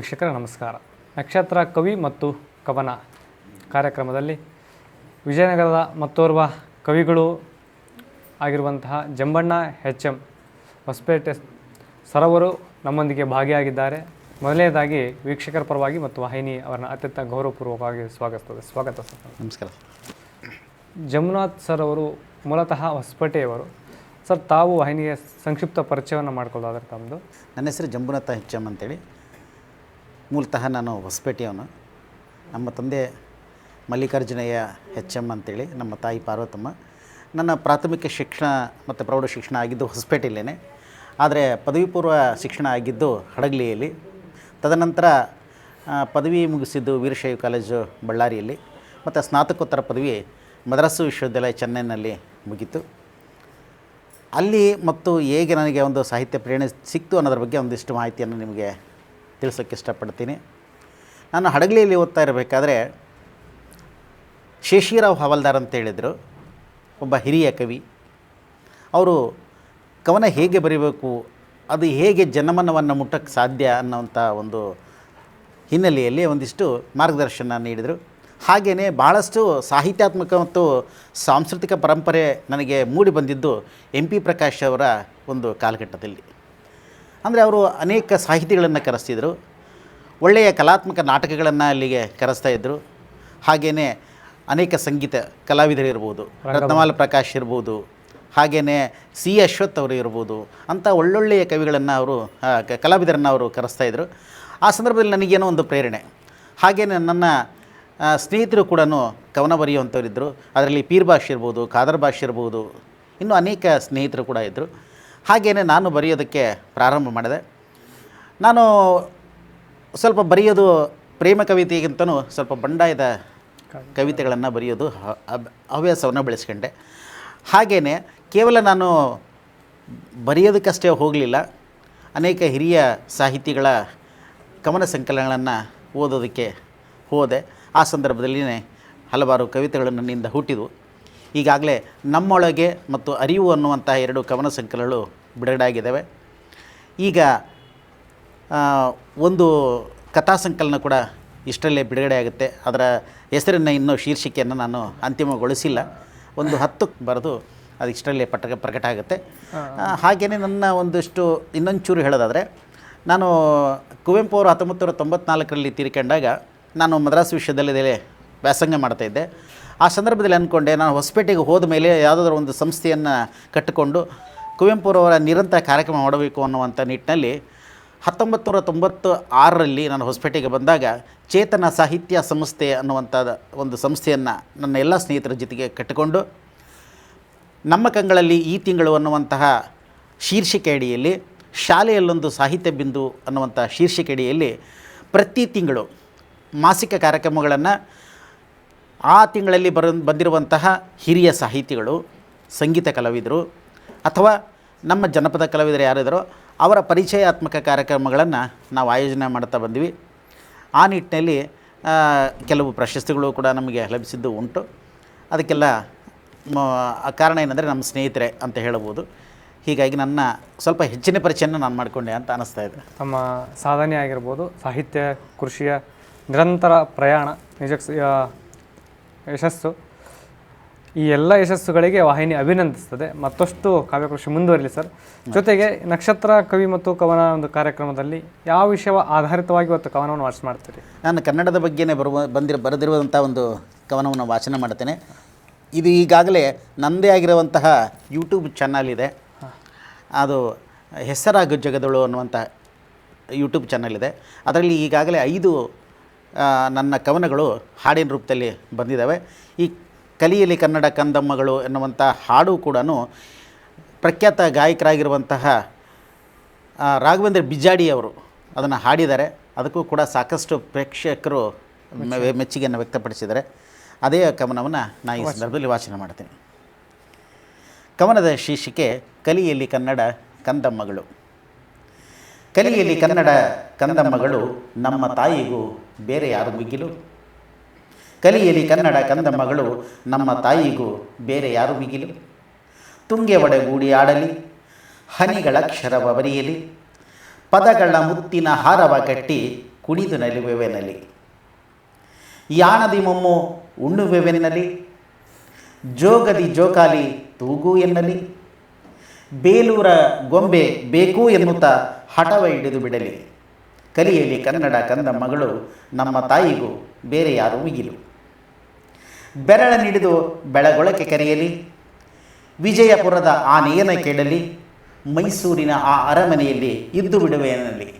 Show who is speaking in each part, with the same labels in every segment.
Speaker 1: ವೀಕ್ಷಕರ ನಮಸ್ಕಾರ. ನಕ್ಷತ್ರ ಕವಿ ಮತ್ತು ಕವನ ಕಾರ್ಯಕ್ರಮದಲ್ಲಿ ವಿಜಯನಗರದ ಮತ್ತೋರ್ವ ಕವಿಗಳು ಆಗಿರುವಂತಹ ಜಂಬಣ್ಣ ಎಚ್ ಎಂ ಹೊಸಪೇಟೆ ಸರವರು ನಮ್ಮೊಂದಿಗೆ ಭಾಗಿಯಾಗಿದ್ದಾರೆ. ಮೊದಲನೇದಾಗಿ ವೀಕ್ಷಕರ ಪರವಾಗಿ ಮತ್ತು ವಾಹಿನಿ ಅವರನ್ನ ಅತ್ಯಂತ ಗೌರವಪೂರ್ವಕವಾಗಿ ಸ್ವಾಗತಿಸ್ತದೆ ಸ್ವಾಗತ ಸರ್.
Speaker 2: ನಮಸ್ಕಾರ.
Speaker 1: ಜಮುನಾಥ್ ಸರ್ ಅವರು ಮೂಲತಃ ಹೊಸಪೇಟೆಯವರು. ಸರ್ ತಾವು ವಾಹಿನಿಯ ಸಂಕ್ಷಿಪ್ತ ಪರಿಚಯವನ್ನು ಮಾಡ್ಕೊಳ್ಳೋದಾದ್ರೆ ತಮ್ಮದು
Speaker 2: ನನ್ನ ಹೆಸರು ಜಂಬುನಾಥ ಹೆಚ್ ಎಂ ಅಂತೇಳಿ. ಮೂಲತಃ ನಾನು ಹೊಸಪೇಟೆಯವನು. ನಮ್ಮ ತಂದೆ ಮಲ್ಲಿಕಾರ್ಜುನಯ್ಯ ಹೆಚ್ ಎಂ ಅಂತೇಳಿ ನಮ್ಮ ತಾಯಿ ಪಾರ್ವತಮ್ಮ. ನನ್ನ ಪ್ರಾಥಮಿಕ ಶಿಕ್ಷಣ ಮತ್ತು ಪ್ರೌಢ ಶಿಕ್ಷಣ ಆಗಿದ್ದು ಹೊಸಪೇಟೆಯಲ್ಲೇ ಆದರೆ ಪದವಿ ಪೂರ್ವ ಶಿಕ್ಷಣ ಆಗಿದ್ದು ಹಡಗಲಿಯಲ್ಲಿ. ತದನಂತರ ಪದವಿ ಮುಗಿಸಿದ್ದು ವೀರಶೈವ ಕಾಲೇಜು ಬಳ್ಳಾರಿಯಲ್ಲಿ. ಮತ್ತು ಸ್ನಾತಕೋತ್ತರ ಪದವಿ ಮದ್ರಾಸು ವಿಶ್ವವಿದ್ಯಾಲಯ ಚೆನ್ನೈನಲ್ಲಿ ಮುಗೀತು. ಅಲ್ಲಿ ಮತ್ತು ಹೇಗೆ ನನಗೆ ಒಂದು ಸಾಹಿತ್ಯ ಪ್ರೇರಣೆ ಸಿಕ್ತು ಅನ್ನೋದ್ರ ಬಗ್ಗೆ ಒಂದಿಷ್ಟು ಮಾಹಿತಿಯನ್ನು ನಿಮಗೆ ತಿಳಿಸೋಕ್ಕೆ ಇಷ್ಟಪಡ್ತೀನಿ. ನಾನು ಹಡಗಲಿಯಲ್ಲಿ ಓದ್ತಾ ಇರಬೇಕಾದ್ರೆ ಶೇಷಿರಾವ್ ಹವಾಲ್ದಾರ್ ಅಂತ ಹೇಳಿದರು. ಒಬ್ಬ ಹಿರಿಯ ಕವಿ. ಅವರು ಕವನ ಹೇಗೆ ಬರೀಬೇಕು, ಅದು ಹೇಗೆ ಜನಮನವನ್ನು ಮುಟ್ಟಕ್ಕೆ ಸಾಧ್ಯ ಅನ್ನೋವಂಥ ಒಂದು ಹಿನ್ನೆಲೆಯಲ್ಲಿ ಒಂದಿಷ್ಟು ಮಾರ್ಗದರ್ಶನ ನೀಡಿದರು. ಹಾಗೆಯೇ ಭಾಳಷ್ಟು ಸಾಹಿತ್ಯಾತ್ಮಕ ಮತ್ತು ಸಾಂಸ್ಕೃತಿಕ ಪರಂಪರೆ ನನಗೆ ಮೂಡಿ ಬಂದಿದ್ದು ಎಂ ಪಿ ಪ್ರಕಾಶ್ ಅವರ ಒಂದು ಕಾಲಘಟ್ಟದಲ್ಲಿ. ಅಂದರೆ ಅವರು ಅನೇಕ ಸಾಹಿತಿಗಳನ್ನು ಕರೆಸ್ತಿದ್ರು. ಒಳ್ಳೆಯ ಕಲಾತ್ಮಕ ನಾಟಕಗಳನ್ನು ಅಲ್ಲಿಗೆ ಕರೆಸ್ತಾ ಇದ್ದರು ಹಾಗೆಯೇ ಅನೇಕ ಸಂಗೀತ ಕಲಾವಿದರು ಇರ್ಬೋದು ರತ್ನಮಾಲ ಪ್ರಕಾಶ್ ಇರ್ಬೋದು ಹಾಗೆಯೇ ಸಿ ಅಶ್ವಥ್ ಅವರು ಇರ್ಬೋದು ಅಂಥ ಒಳ್ಳೊಳ್ಳೆಯ ಕವಿಗಳನ್ನು ಅವರು ಕಲಾವಿದರನ್ನು ಅವರು ಕರೆಸ್ತಾ ಇದ್ದರು ಆ ಸಂದರ್ಭದಲ್ಲಿ ನನಗೇನೋ ಒಂದು ಪ್ರೇರಣೆ. ಹಾಗೆಯೇ ನನ್ನ ಸ್ನೇಹಿತರು ಕೂಡ ಕವನ ಬರೆಯುವಂಥವ್ರಿದ್ದರು ಅದರಲ್ಲಿ ಪೀರ್ ಭಾಷ್ ಇರ್ಬೋದು ಖಾದರ್ ಭಾಷ್ ಇರ್ಬೋದು ಇನ್ನೂ ಅನೇಕ ಸ್ನೇಹಿತರು ಕೂಡ ಇದ್ದರು ಹಾಗೆಯೇ ನಾನು ಬರೆಯೋದಕ್ಕೆ ಪ್ರಾರಂಭ ಮಾಡಿದೆ. ನಾನು ಸ್ವಲ್ಪ ಬರೆಯೋದು ಪ್ರೇಮ ಕವಿತೆಗಿಂತನೂ ಸ್ವಲ್ಪ ಬಂಡಾಯದ ಕವಿತೆಗಳನ್ನು ಬರೆಯೋದು ಹವ್ಯಾಸವನ್ನು ಬೆಳೆಸ್ಕೊಂಡೆ. ಹಾಗೆಯೇ ಕೇವಲ ನಾನು ಬರೆಯೋದಕ್ಕಷ್ಟೇ ಹೋಗಲಿಲ್ಲ. ಅನೇಕ ಹಿರಿಯ ಸಾಹಿತಿಗಳ ಕವನ ಸಂಕಲನಗಳನ್ನು ಓದೋದಕ್ಕೆ ಹೋದೆ. ಆ ಸಂದರ್ಭದಲ್ಲಿ ಹಲವಾರು ಕವಿತೆಗಳು ನನ್ನಿಂದ ಹುಟ್ಟಿದವು. ಈಗಾಗಲೇ ನಮ್ಮೊಳಗೆ ಮತ್ತು ಅರಿವು ಅನ್ನುವಂತಹ ಎರಡು ಕವನ ಸಂಕಲನಗಳು ಬಿಡುಗಡೆ ಆಗಿದ್ದಾವೆ ಈಗ ಒಂದು ಕಥಾ ಸಂಕಲನ ಕೂಡ ಇಷ್ಟರಲ್ಲೇ ಬಿಡುಗಡೆ ಆಗುತ್ತೆ ಅದರ ಹೆಸರನ್ನು ಇನ್ನೂ ಶೀರ್ಷಿಕೆಯನ್ನು ನಾನು ಅಂತಿಮಗೊಳಿಸಿಲ್ಲ. ಒಂದು ಹತ್ತು ಬರೆದು ಅದು ಇಷ್ಟರಲ್ಲೇ ಪಟ ಪ್ರಕಟ ಆಗುತ್ತೆ. ಹಾಗೆಯೇ ನನ್ನ ಒಂದಷ್ಟು ಇನ್ನೊಂಚೂರು ಹೇಳೋದಾದರೆ ನಾನು ಕುವೆಂಪು ಅವರು ಹತ್ತೊಂಬತ್ತು ನೂರ ತೊಂಬತ್ನಾಲ್ಕರಲ್ಲಿ ತೀರ್ಕೊಂಡಾಗ ನಾನು ಮದ್ರಾಸ್ ವಿಶ್ವವಿದ್ಯಾಲಯದಲ್ಲಿ ವ್ಯಾಸಂಗ ಮಾಡ್ತಾ ಇದ್ದೆ. ಆ ಸಂದರ್ಭದಲ್ಲಿ ಅಂದ್ಕೊಂಡೆ, ನಾನು ಹೊಸಪೇಟೆಗೆ ಹೋದ ಮೇಲೆ ಯಾವುದಾದ್ರೂ ಒಂದು ಸಂಸ್ಥೆಯನ್ನು ಕಟ್ಟಿಕೊಂಡು ಕುವೆಂಪುರವರ ನಿರಂತರ ಕಾರ್ಯಕ್ರಮ ಮಾಡಬೇಕು ಅನ್ನುವಂಥ ನಿಟ್ಟಿನಲ್ಲಿ ಹತ್ತೊಂಬತ್ತು ನೂರ ತೊಂಬತ್ತು ಆರರಲ್ಲಿ ನಾನು ಹೊಸಪೇಟೆಗೆ ಬಂದಾಗ ಚೇತನ ಸಾಹಿತ್ಯ ಸಂಸ್ಥೆ ಅನ್ನುವಂಥದ ಒಂದು ಸಂಸ್ಥೆಯನ್ನು ನನ್ನ ಎಲ್ಲ ಸ್ನೇಹಿತರ ಜೊತೆಗೆ ಕಟ್ಟಿಕೊಂಡು ನಮ್ಮ ಕಂಗಳಲ್ಲಿ ಈ ತಿಂಗಳು ಅನ್ನುವಂತಹ ಶೀರ್ಷಿಕೆ ಅಡಿಯಲ್ಲಿ, ಶಾಲೆಯಲ್ಲೊಂದು ಸಾಹಿತ್ಯ ಬಿಂದು ಅನ್ನುವಂಥ ಶೀರ್ಷಿಕೆ ಅಡಿಯಲ್ಲಿ ಪ್ರತಿ ತಿಂಗಳು ಮಾಸಿಕ ಕಾರ್ಯಕ್ರಮಗಳನ್ನು ಆ ತಿಂಗಳಲ್ಲಿ ಬರ, ಬಂದಿರುವಂತಹ ಹಿರಿಯ ಸಾಹಿತಿಗಳು, ಸಂಗೀತ ಕಲಾವಿದರು ಅಥವಾ ನಮ್ಮ ಜನಪದ ಕಲಾವಿದರು ಯಾರಿದ್ದಾರೋ ಅವರ ಪರಿಚಯಾತ್ಮಕ ಕಾರ್ಯಕ್ರಮಗಳನ್ನು ನಾವು ಆಯೋಜನೆ ಮಾಡ್ತಾ ಬಂದ್ವಿ. ಆ ನಿಟ್ಟಿನಲ್ಲಿ ಕೆಲವು ಪ್ರಶಸ್ತಿಗಳು ಕೂಡ ನಮಗೆ ಲಭಿಸಿದ್ದು ಉಂಟು. ಅದಕ್ಕೆಲ್ಲ ಕಾರಣ ಏನಂದರೆ ನಮ್ಮ ಸ್ನೇಹಿತರೆ ಅಂತ ಹೇಳಬಹುದು. ಹೀಗಾಗಿ ನನ್ನ ಸ್ವಲ್ಪ ಹೆಚ್ಚಿನ ಪರಿಚಯನ ನಾನು ಮಾಡಿಕೊಂಡೆ ಅಂತ ಅನ್ನಿಸ್ತಾ ಇದೆ.
Speaker 1: ತಮ್ಮ ಸಾಧನೆ ಆಗಿರ್ಬೋದು, ಸಾಹಿತ್ಯ, ಕೃಷಿಯ ನಿರಂತರ ಪ್ರಯಾಣ ನಿಜಕ್ಕೆ ಯಶಸ್ಸು. ಈ ಎಲ್ಲ ಯಶಸ್ಸುಗಳಿಗೆ ವಾಹಿನಿ ಅಭಿನಂದಿಸ್ತದೆ. ಮತ್ತಷ್ಟು ಕಾವ್ಯಕೃಷಿ ಮುಂದುವರಿಲಿ ಸರ್. ಜೊತೆಗೆ ನಕ್ಷತ್ರ, ಕವಿ ಮತ್ತು ಕವನ ಒಂದು ಕಾರ್ಯಕ್ರಮದಲ್ಲಿ ಯಾವ ವಿಷಯ ಆಧಾರಿತವಾಗಿ ಇವತ್ತು ಕವನವನ್ನು ವಾಚ್ ಮಾಡ್ತೀರಿ?
Speaker 2: ನಾನು ಕನ್ನಡದ ಬಗ್ಗೆನೇ ಬರುವ, ಬಂದಿರ ಬರೆದಿರುವಂಥ ಒಂದು ಕವನವನ್ನು ವಾಚನ ಮಾಡ್ತೇನೆ. ಇದು ಈಗಾಗಲೇ ನನ್ನದೇ ಆಗಿರುವಂತಹ ಯೂಟ್ಯೂಬ್ ಚಾನಲ್ ಇದೆ. ಅದು ಹೆಸರಾಗು ಜಗದಳು ಅನ್ನುವಂಥ ಯೂಟ್ಯೂಬ್ ಚಾನಲ್ ಇದೆ. ಅದರಲ್ಲಿ ಈಗಾಗಲೇ ಐದು ನನ್ನ ಕವನಗಳು ಹಾಡಿನ ರೂಪದಲ್ಲಿ ಬಂದಿದ್ದಾವೆ. ಈ ಕಲಿಯಲಿ ಕನ್ನಡ ಕಂದಮ್ಮಗಳು ಎನ್ನುವಂಥ ಹಾಡು ಕೂಡ ಪ್ರಖ್ಯಾತ ಗಾಯಕರಾಗಿರುವಂತಹ ರಾಘವೇಂದ್ರ ಬಿಜಾಡಿಯವರು ಅದನ್ನು ಹಾಡಿದ್ದಾರೆ. ಅದಕ್ಕೂ ಕೂಡ ಸಾಕಷ್ಟು ಪ್ರೇಕ್ಷಕರು ಮೆಚ್ಚುಗೆಯನ್ನು ವ್ಯಕ್ತಪಡಿಸಿದ್ದಾರೆ. ಅದೇ ಕವನವನ್ನು ನಾನು ಈ ಸಂದರ್ಭದಲ್ಲಿ ವಾಚನ ಮಾಡ್ತೀನಿ. ಕವನದ ಶೀರ್ಷಿಕೆ ಕಲಿಯಲ್ಲಿ ಕನ್ನಡ ಕಂದಮ್ಮಗಳು. ಕಲಿಯಲ್ಲಿ ಕನ್ನಡ ಕಂದಮ್ಮಗಳು ನಮ್ಮ ತಾಯಿಗೂ ಬೇರೆ ಯಾರು ಮುಗಿಲು? ಕಲಿಯಲಿ ಕನ್ನಡ ಕಂದಮ್ಮಗಳು ನಮ್ಮ ತಾಯಿಗೂ ಬೇರೆ ಯಾರು ಮುಗಿಲು? ತುಂಗೆ ಒಡೆಗೂಡಿ ಆಡಲಿ, ಹನಿಗಳ ಕ್ಷರವ ಬರೆಯಲಿ, ಪದಗಳ ಮುತ್ತಿನ ಹಾರವ ಕಟ್ಟಿ ಕುಣಿದು ನಲಿವೆವೆನಲಿ ಯಾಣದಿ ಮೊಮ್ಮು ಉಣ್ಣುವೆವೆನ್ನಲಿ ಜೋಗದಿ ಜೋಕಾಲಿ ತೂಗು ಎನ್ನಲಿ? ಬೇಲೂರ ಗೊಂಬೆ ಬೇಕು ಎನ್ನುತ್ತಾ ಹಠವ ಹಿಡಿದು ಬಿಡಲಿ. ಕಲಿಯಲಿ ಕನ್ನಡ ಕಂದ ಮಗಳು ನಮ್ಮ ತಾಯಿಗೂ ಬೇರೆ ಯಾರು ಮುಗಿಲು ಬೆರಳ ನಿಡಿದು ಬೆಳಗೊಳಕ್ಕೆ ಕರೆಯಲಿ. ವಿಜಯಪುರದ ಆ ನೇನ ಕೇಳಲಿ. ಮೈಸೂರಿನ ಆ ಅರಮನೆಯಲ್ಲಿ ಇದ್ದು ಬಿಡುವೆನಲ್ಲಿ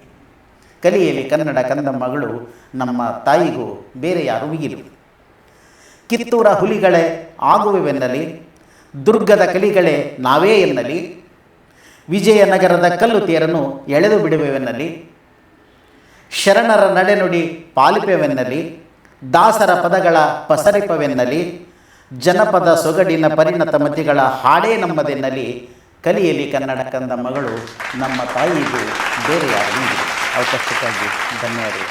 Speaker 2: ಕಲಿಯಲಿ ಕನ್ನಡ ಕಂದ ಮಗಳು ನಮ್ಮ ತಾಯಿಗೂ ಬೇರೆ ಯಾರು ಮುಗಿಲು ಕಿತ್ತೂರ ಹುಲಿಗಳೇ ಆಗುವೆವೆನ್ನಲಿ. ದುರ್ಗದ ಕಲಿಗಳೇ ನಾವೇ ಎನ್ನಲಿ. ವಿಜಯನಗರದ ಕಲ್ಲು ತೇರನ್ನು ಎಳೆದು ಬಿಡುವೆವೆನ್ನಲಿ, ಶರಣರ ನಡೆನುಡಿ ಪಾಲಿಪೆವೆನ್ನಲಿ, ದಾಸರ ಪದಗಳ ಪಸರಿಪವೆನ್ನಲಿ, ಜನಪದ ಸೊಗಡಿನ ಪರಿಣತ ಮತಿಗಳ ಹಾಡೇ ನಮ್ಮದೆನ್ನಲಿ ಕಲಿಯಲಿ ಕನ್ನಡ ಕಂದ ಮಗಳು ನಮ್ಮ ತಾಯಿಗೂ ಬೇರೆಯಾಗಿ. ಅವಕಾಶಕ್ಕಾಗಿ ಧನ್ಯವಾದಗಳು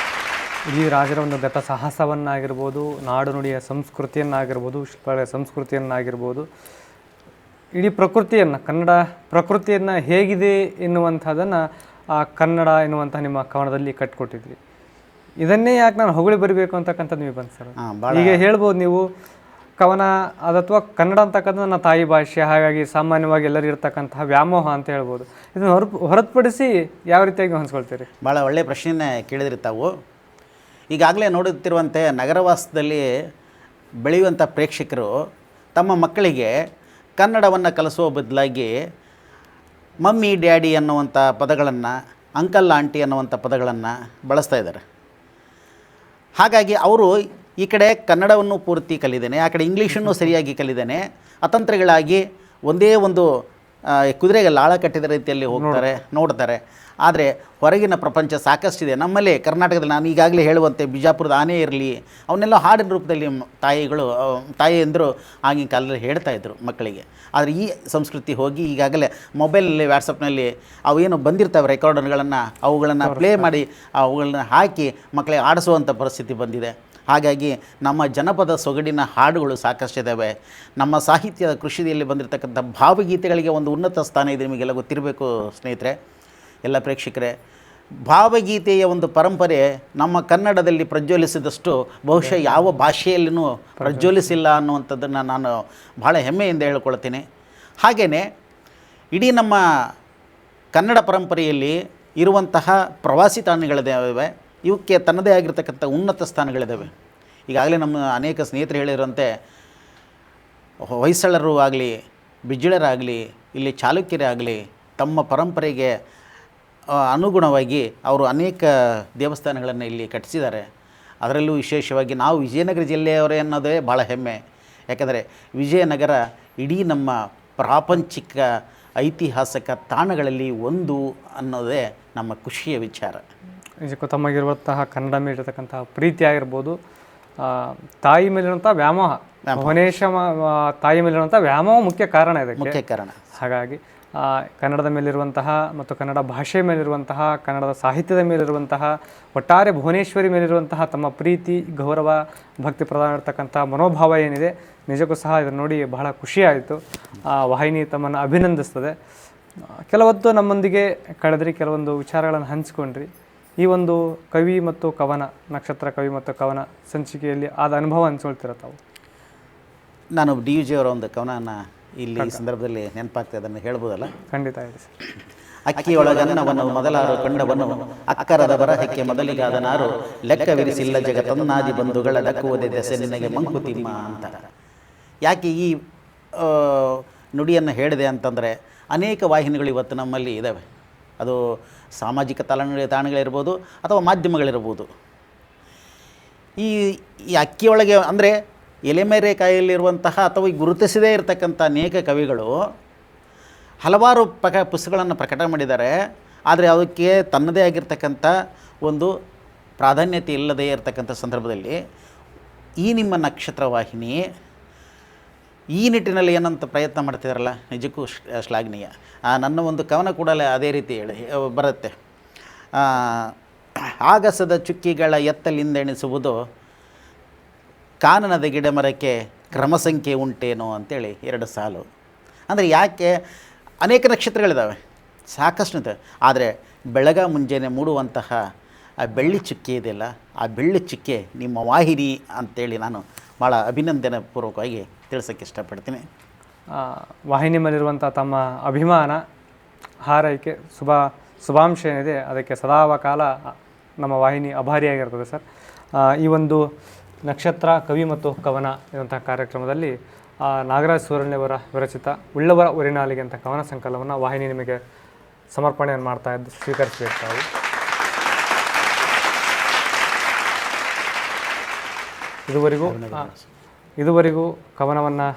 Speaker 1: ಇಡೀ ರಾಜರ ಒಂದು ಗತ ಸಾಹಸವನ್ನಾಗಿರ್ಬೋದು, ನಾಡು ನುಡಿಯ ಸಂಸ್ಕೃತಿಯನ್ನಾಗಿರ್ಬೋದು, ಶಿಲ್ಪಗಳ ಸಂಸ್ಕೃತಿಯನ್ನಾಗಿರ್ಬೋದು ಇಡೀ ಪ್ರಕೃತಿಯನ್ನು ಕನ್ನಡ ಪ್ರಕೃತಿಯನ್ನು ಹೇಗಿದೆ ಎನ್ನುವಂಥದ್ದನ್ನು ಆ ಕನ್ನಡ ಎನ್ನುವಂಥ ನಿಮ್ಮ ಕವನದಲ್ಲಿ ಕಟ್ಕೊಟ್ಟಿದ್ರಿ. ಇದನ್ನೇ ಯಾಕೆ ನಾನು ಹೊಗಳಿ ಬರಬೇಕು ಅಂತಕ್ಕಂಥದ್ದು ನೀವು ಬಂತು ಸರ್? ಈಗ ಹೇಳ್ಬೋದು ನೀವು ಕವನ ಅಥವಾ ಕನ್ನಡ ಅಂತಕ್ಕಂಥ ನನ್ನ ತಾಯಿ ಭಾಷೆ ಹಾಗಾಗಿ ಸಾಮಾನ್ಯವಾಗಿ ಎಲ್ಲರೂ ಇರ್ತಕ್ಕಂತಹ ವ್ಯಾಮೋಹ ಅಂತ ಹೇಳ್ಬೋದು. ಇದನ್ನು ಹೊರ ಹೊರತುಪಡಿಸಿ ಯಾವ ರೀತಿಯಾಗಿ ಹೊಂದ್ಕೊಳ್ತೀರಿ?
Speaker 2: ಭಾಳ ಒಳ್ಳೆಯ ಪ್ರಶ್ನೆನೇ ಕೇಳಿದ್ರಿ ತಾವು. ಈಗಾಗಲೇ ನೋಡುತ್ತಿರುವಂತೆ ನಗರವಾಸದಲ್ಲಿ ಬೆಳೆಯುವಂಥ ಪ್ರೇಕ್ಷಕರು ತಮ್ಮ ಮಕ್ಕಳಿಗೆ ಕನ್ನಡವನ್ನು ಕಲಿಸುವ ಬದಲಾಗಿ ಮಮ್ಮಿ, ಡ್ಯಾಡಿ ಅನ್ನುವಂಥ ಪದಗಳನ್ನು, ಅಂಕಲ್, ಆಂಟಿ ಅನ್ನುವಂಥ ಪದಗಳನ್ನು ಬಳಸ್ತಾ ಇದ್ದಾರೆ. ಹಾಗಾಗಿ ಅವರು ಈ ಕಡೆ ಕನ್ನಡವನ್ನು ಪೂರ್ತಿ ಕಲಿದೇನೆ, ಆ ಕಡೆ ಇಂಗ್ಲೀಷನ್ನು ಸರಿಯಾಗಿ ಕಲಿದೇನೆ, ಅತಂತ್ರಗಳಾಗಿ ಒಂದೇ ಒಂದು ಕುದುರೆಗೆ ಲಾಳ ಕಟ್ಟಿದ ರೀತಿಯಲ್ಲಿ ಹೋಗ್ತಾರೆ ನೋಡ್ತಾರೆ. ಆದರೆ ಹೊರಗಿನ ಪ್ರಪಂಚ ಸಾಕಷ್ಟಿದೆ. ನಮ್ಮಲ್ಲಿ ಕರ್ನಾಟಕದಲ್ಲಿ ನಾನು ಈಗಾಗಲೇ ಹೇಳುವಂತೆ ಬಿಜಾಪುರದ ಆನೆ ಇರಲಿ ಅವನ್ನೆಲ್ಲ ಹಾಡಿನ ರೂಪದಲ್ಲಿ ತಾಯಿಗಳು ತಾಯಿ ತಾಯಿಯಂದರು ಆಗಿನ ಕಾಲದಲ್ಲಿ ಹೇಳ್ತಾ ಇದ್ರು ಮಕ್ಕಳಿಗೆ. ಆದರೆ ಈ ಸಂಸ್ಕೃತಿ ಹೋಗಿ ಈಗಾಗಲೇ ಮೊಬೈಲಲ್ಲಿ ವ್ಯಾಟ್ಸಪ್ನಲ್ಲಿ ಅವೇನು ಬಂದಿರ್ತಾವೆ ರೆಕಾರ್ಡರ್ಗಳನ್ನು ಅವುಗಳನ್ನು ಪ್ಲೇ ಮಾಡಿ ಅವುಗಳನ್ನ ಹಾಕಿ ಮಕ್ಕಳಿಗೆ ಆಡಿಸುವಂಥ ಪರಿಸ್ಥಿತಿ ಬಂದಿದೆ. ಹಾಗಾಗಿ ನಮ್ಮ ಜನಪದ ಸೊಗಡಿನ ಹಾಡುಗಳು ಸಾಕಷ್ಟು ಇದ್ದಾವೆ ನಮ್ಮ ಸಾಹಿತ್ಯದ ಕೃಷಿಯಲ್ಲಿ ಬಂದಿರತಕ್ಕಂಥ ಭಾವಗೀತೆಗಳಿಗೆ ಒಂದು ಉನ್ನತ ಸ್ಥಾನ ಇದೆ ನಿಮಗೆಲ್ಲ ಗೊತ್ತಿರಬೇಕು ಸ್ನೇಹಿತರೆ, ಎಲ್ಲ ಪ್ರೇಕ್ಷಕರೇ. ಭಾವಗೀತೆಯ ಒಂದು ಪರಂಪರೆ ನಮ್ಮ ಕನ್ನಡದಲ್ಲಿ ಪ್ರಜ್ವಲಿಸಿದಷ್ಟು ಬಹುಶಃ ಯಾವ ಭಾಷೆಯಲ್ಲಿನೂ ಪ್ರಜ್ವಲಿಸಿಲ್ಲ ಅನ್ನುವಂಥದ್ದನ್ನು ನಾನು ಭಾಳ ಹೆಮ್ಮೆಯಿಂದ ಹೇಳ್ಕೊಳ್ತೀನಿ. ಹಾಗೆಯೇ ಇಡೀ ನಮ್ಮ ಕನ್ನಡ ಪರಂಪರೆಯಲ್ಲಿ ಇರುವಂತಹ ಪ್ರವಾಸಿ ತಾಣಗಳಿದ್ದಾವೆ. ಇವಕ್ಕೆ ತನ್ನದೇ ಆಗಿರ್ತಕ್ಕಂಥ ಉನ್ನತ ಸ್ಥಾನಗಳಿದ್ದಾವೆ ಈಗಾಗಲೇ ನಮ್ಮ ಅನೇಕ ಸ್ನೇಹಿತರು ಹೇಳಿರುವಂತೆ ಹೊಯ್ಸಳರು ಆಗಲಿ ಬಿಜ್ಜಳರಾಗಲಿ ಇಲ್ಲಿ ಚಾಲುಕ್ಯರಾಗಲಿ ತಮ್ಮ ಪರಂಪರೆಗೆ ಅನುಗುಣವಾಗಿ ಅವರು ಅನೇಕ ದೇವಸ್ಥಾನಗಳನ್ನು ಇಲ್ಲಿ ಕಟ್ಟಿಸಿದ್ದಾರೆ. ಅದರಲ್ಲೂ ವಿಶೇಷವಾಗಿ ನಾವು ವಿಜಯನಗರ ಜಿಲ್ಲೆಯವರೇ ಅನ್ನೋದೇ ಭಾಳ ಹೆಮ್ಮೆ. ಯಾಕೆಂದರೆ ವಿಜಯನಗರ ಇಡೀ ನಮ್ಮ ಪ್ರಾಪಂಚಿಕ, ಐತಿಹಾಸಿಕ ತಾಣಗಳಲ್ಲಿ ಒಂದು ಅನ್ನೋದೇ ನಮ್ಮ ಖುಷಿಯ ವಿಚಾರ.
Speaker 1: ನಿಜಕ್ಕೂ ತಮಗಿರುವಂತಹ ಕನ್ನಡ ಮೇಲೆ ಇರತಕ್ಕಂತಹ ಪ್ರೀತಿ ಆಗಿರ್ಬೋದು ತಾಯಿ ಮೇಲಿರುವಂಥ ವ್ಯಾಮೋಹ ಭುವನೇಶ ತಾಯಿ ಮೇಲಿರುವಂಥ ವ್ಯಾಮೋಹ ಮುಖ್ಯ ಕಾರಣ ಇದಕ್ಕೆ.
Speaker 2: ಮುಖ್ಯ ಕಾರಣ.
Speaker 1: ಹಾಗಾಗಿ ಕನ್ನಡದ ಮೇಲಿರುವಂತಹ ಮತ್ತು ಕನ್ನಡ ಭಾಷೆ ಮೇಲಿರುವಂತಹ ಕನ್ನಡದ ಸಾಹಿತ್ಯದ ಮೇಲಿರುವಂತಹ ಒಟ್ಟಾರೆ ಭುವನೇಶ್ವರಿ ಮೇಲಿರುವಂತಹ ತಮ್ಮ ಪ್ರೀತಿ ಗೌರವ ಭಕ್ತಿ ಪ್ರಧಾನ ಇರತಕ್ಕಂಥ ಮನೋಭಾವ ಏನಿದೆ ನಿಜಕ್ಕೂ ಸಹ ಇದನ್ನು ನೋಡಿ ಬಹಳ ಖುಷಿಯಾಯಿತು. ಆ ವಾಹಿನಿ ತಮ್ಮನ್ನು ಅಭಿನಂದಿಸ್ತದೆ. ಕೆಲವೊತ್ತು ನಮ್ಮೊಂದಿಗೆ ಕಳೆದ್ರಿ ಕೆಲವೊಂದು ವಿಚಾರಗಳನ್ನು ಹಂಚಿಕೊಂಡ್ರಿ. ಈ ಒಂದು ಕವಿ ಮತ್ತು ಕವನ ನಕ್ಷತ್ರ ಕವಿ ಮತ್ತು ಕವನ ಸಂಚಿಕೆಯಲ್ಲಿ ಆದ ಅನುಭವ ಅನ್ಸ್ಕೊಳ್ತೀರ ತಾವು
Speaker 2: ನಾನು ಡಿ ಯು ಜಿ ಅವರ ಒಂದು ಕವನನ ಇಲ್ಲಿ ಈ ಸಂದರ್ಭದಲ್ಲಿ ನೆನಪಾಗ್ತದೆ ಅದನ್ನು ಹೇಳ್ಬೋದಲ್ಲ?
Speaker 1: ಖಂಡಿತ ಹೇಳಿ ಸರ್.
Speaker 2: ಅಕ್ಕಿಯೊಳಗನ್ನವನ್ನು ಮೊದಲಾರು ಕಂಡವನು ಅಕ್ಕರದ ಬರಹಕ್ಕೆ ಮೊದಲಿಗಾದ ನಾರು ಲೆಕ್ಕವಿರಿಸಿಲ್ಲ ಜಗತ್ತನ್ನಾದಿ ಬಂಧುಗಳ ದಕ್ಕುವುದೇ ದೆಸೆ ನಿನಗೆ ಮಂಕುತಿಮ್ಮ ಅಂತ. ಯಾಕೆ ಈ ನುಡಿಯನ್ನು ಹೇಳಿದೆ ಅಂತಂದರೆ ಅನೇಕ ವಾಹಿನಿಗಳು ಇವತ್ತು ನಮ್ಮಲ್ಲಿ ಇದ್ದಾವೆ ಅದು ಸಾಮಾಜಿಕ ತಾಣ ತಾಣಗಳಿರ್ಬೋದು ಅಥವಾ ಮಾಧ್ಯಮಗಳಿರ್ಬೋದು. ಈ ಈ ಅಕ್ಕಿಯೊಳಗೆ ಅಂದರೆ ಎಲೆಮೆರೆ ಕಾಯಿಯಲ್ಲಿರುವಂತಹ ಅಥವಾ ಈ ಗುರುತಿಸದೇ ಇರತಕ್ಕಂಥ ಅನೇಕ ಕವಿಗಳು ಹಲವಾರು ಪಕ ಪುಸ್ತಕಗಳನ್ನು ಪ್ರಕಟ ಮಾಡಿದ್ದಾರೆ. ಆದರೆ ಅದಕ್ಕೆ ತನ್ನದೇ ಆಗಿರ್ತಕ್ಕಂಥ ಒಂದು ಪ್ರಾಧಾನ್ಯತೆ ಇಲ್ಲದೇ ಇರತಕ್ಕಂಥ ಸಂದರ್ಭದಲ್ಲಿ ಈ ನಿಮ್ಮ ನಕ್ಷತ್ರ ವಾಹಿನಿ ಈ ನಿಟ್ಟಿನಲ್ಲಿ ಏನಂತ ಪ್ರಯತ್ನ ಮಾಡ್ತಿದಾರಲ್ಲ? ನಿಜಕ್ಕೂ ಶ್ಲ- ಶ್ಲಾಘನೀಯ. ನನ್ನ ಒಂದು ಕವನ ಕೂಡ ಅದೇ ರೀತಿ ಹೇಳಿ ಬರುತ್ತೆ. ಆಗಸದ ಚುಕ್ಕಿಗಳ ಎತ್ತಲಿಂದೆಣಿಸುವುದು ಕಾನನದ ಗಿಡ ಮರಕ್ಕೆ ಕ್ರಮ ಸಂಖ್ಯೆ ಉಂಟೇನೋ ಅಂತೇಳಿ ಎರಡು ಸಾಲು. ಅಂದರೆ ಯಾಕೆ? ಅನೇಕ ನಕ್ಷತ್ರಗಳಿದ್ದಾವೆ ಸಾಕಷ್ಟು ಆದರೆ ಬೆಳಗ ಮುಂಜಾನೆ ಮೂಡುವಂತಹ ಆ ಬೆಳ್ಳಿ ಚುಕ್ಕಿ ಇದೆಯಲ್ಲ, ಆ ಬೆಳ್ಳಿ ಚುಕ್ಕೆ ನಿಮ್ಮ ವಾಹಿನಿ ಅಂತೇಳಿ ನಾನು ಭಾಳ ಅಭಿನಂದನೆ ಪೂರ್ವಕವಾಗಿ ತಿಳಿಸೋಕ್ಕೆ ಇಷ್ಟಪಡ್ತೀನಿ.
Speaker 1: ವಾಹಿನಿ ಮೇಲಿರುವಂಥ ತಮ್ಮ ಅಭಿಮಾನ, ಹಾರೈಕೆ, ಶುಭ, ಶುಭಾಂಶ ಏನಿದೆ, ಅದಕ್ಕೆ ಸದಾವಕಾಲ ನಮ್ಮ ವಾಹಿನಿ ಅಭಾರಿಯಾಗಿರ್ತದೆ ಸರ್. ಈ ಒಂದು ನಕ್ಷತ್ರ, ಕವಿ ಮತ್ತು ಕವನ ಇರುವಂಥ ಕಾರ್ಯಕ್ರಮದಲ್ಲಿ ನಾಗರಾಜ್ ಸೂರಣ್ಯವರ ವಿರಚಿತ ಉಳ್ಳವರ ಉರಿನಾಲಿಗೆ ಅಂತ ಕವನ ಸಂಕಲನವನ್ನು ವಾಹಿನಿ ನಿಮಗೆ ಸಮರ್ಪಣೆಯನ್ನು ಮಾಡ್ತಾ ಇದ್ದು ಸ್ವೀಕರಿಸಬೇಕು ತಾವು ಇದುವರೆಗೂ ಇದುವರೆಗೂ ಕವನವನ್ನು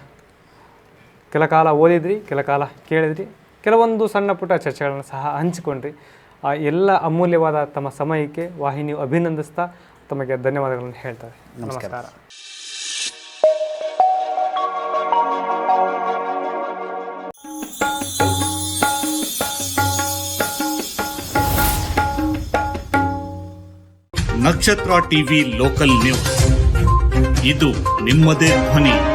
Speaker 1: ಕೆಲಕಾಲ ಓದಿದ್ರಿ ಕೆಲಕಾಲ ಕೇಳಿದ್ರಿ ಕೆಲವೊಂದು ಸಣ್ಣ ಪುಟ್ಟ ಚರ್ಚೆಗಳನ್ನು ಸಹ ಹಂಚಿಕೊಂಡ್ರಿ. ಆ ಎಲ್ಲ ಅಮೂಲ್ಯವಾದ ತಮ್ಮ ಸಮಯಕ್ಕೆ ವಾಹಿನಿಯು ಅಭಿನಂದಿಸ್ತಾ ತಮಗೆ ಧನ್ಯವಾದಗಳನ್ನು ಹೇಳ್ತಾರೆ ನಮಸ್ಕಾರ.
Speaker 3: ನಕ್ಷತ್ರ ಟಿವಿ ಲೋಕಲ್ ನ್ಯೂಸ್. ಇದು ನಿಮ್ಮದೇ ಧ್ವನಿ.